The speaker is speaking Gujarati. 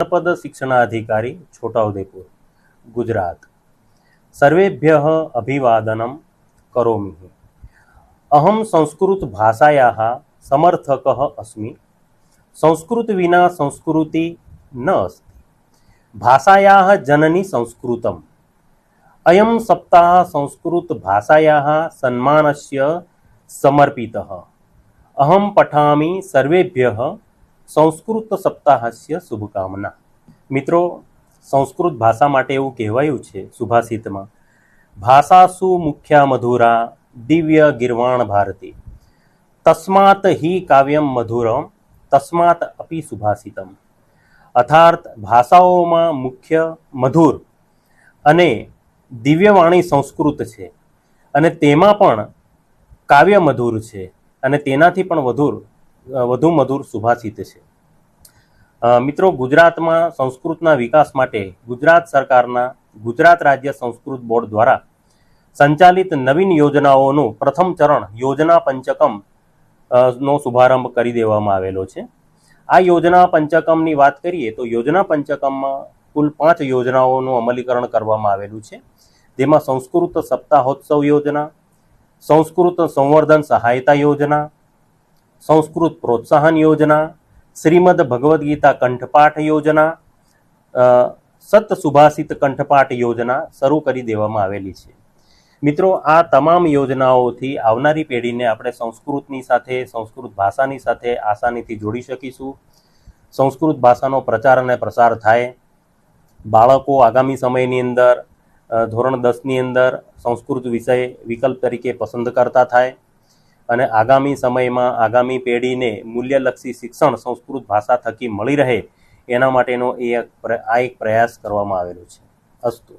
जनपद शिक्षणाधिकारी, छोटाउदेपुर, गुजरात। सर्वेभ्य अभिवादन कौमी अहम संस्कृत भाषाया समर्थक अस्म। संस्कृत विना संस्कृति न अस्त। भाषाया जननी संस्कृत अयम सप्ताह संस्कृत भाषाया सम्मानस्य समर्पितः। अहम पठामि सर्वेभ्यः સંસ્કૃત સપ્તાહસ્ય શુભકામના. મિત્રો, સંસ્કૃત ભાષા માટે એવું કહેવાયું છે સુભાષિતમાં, ભાષાસુ મુખ્યા મધુરા દિવ્ય ગિરવાણ ભારતી. તસ્માત હિ કાવ્યમ મધુરમ, તસ્માત અપી સુભાષિતમ. અર્થાર્થ ભાષાઓમાં મુખ્ય મધુર અને દિવ્યવાણી સંસ્કૃત છે અને તેમાં પણ કાવ્ય મધુર છે અને તેનાથી પણ વધુ વધુ મધુર સુભાષિત છે. મિત્રો, ગુજરાતમાં સંસ્કૃતના વિકાસ માટે ગુજરાત સરકારના ગુજરાત રાજ્ય સંસ્કૃત બોર્ડ દ્વારા સંચાલિત નવીન યોજનાઓનું પ્રથમ ચરણ યોજના પંચકમ નો શુભારંભ કરી દેવામાં આવેલો છે. આ યોજના પંચકમની વાત કરીએ તો યોજના પંચકમમાં કુલ પાંચ યોજનાઓનું અમલીકરણ કરવામાં આવેલું છે. જેમાં સંસ્કૃત સપ્તાહોત્સવ યોજના, સંસ્કૃત સંવર્ધન સહાયતા યોજના સંસ્કૃત પ્રોત્સાહન યોજના શ્રીમદ ભગવદ્ ગીતા કંઠપાઠ યોજના સત સુભાષિત કંઠપાઠ યોજના શરૂ કરી દેવામાં આવેલી છે. મિત્રો, આ તમામ યોજનાઓથી આવનારી પેઢીને આપણે સંસ્કૃતની સાથે, સંસ્કૃત ભાષાની સાથે આસાનીથી જોડી શકીશું. સંસ્કૃત ભાષાનો પ્રચાર અને પ્રસાર થાય. બાળકો આગામી સમયની અંદર ધોરણ દસની અંદર સંસ્કૃત વિષય વિકલ્પ તરીકે પસંદ કરતા થાય. અને આગામી સમયમાં આગામી પેઢીને મૂલ્યલક્ષી શિક્ષણ સંસ્કૃત ભાષા થકી મળી રહે, એના માટેનો એ આ એક પ્રયાસ કરવામાં આવેલો છે. અસ્તુ.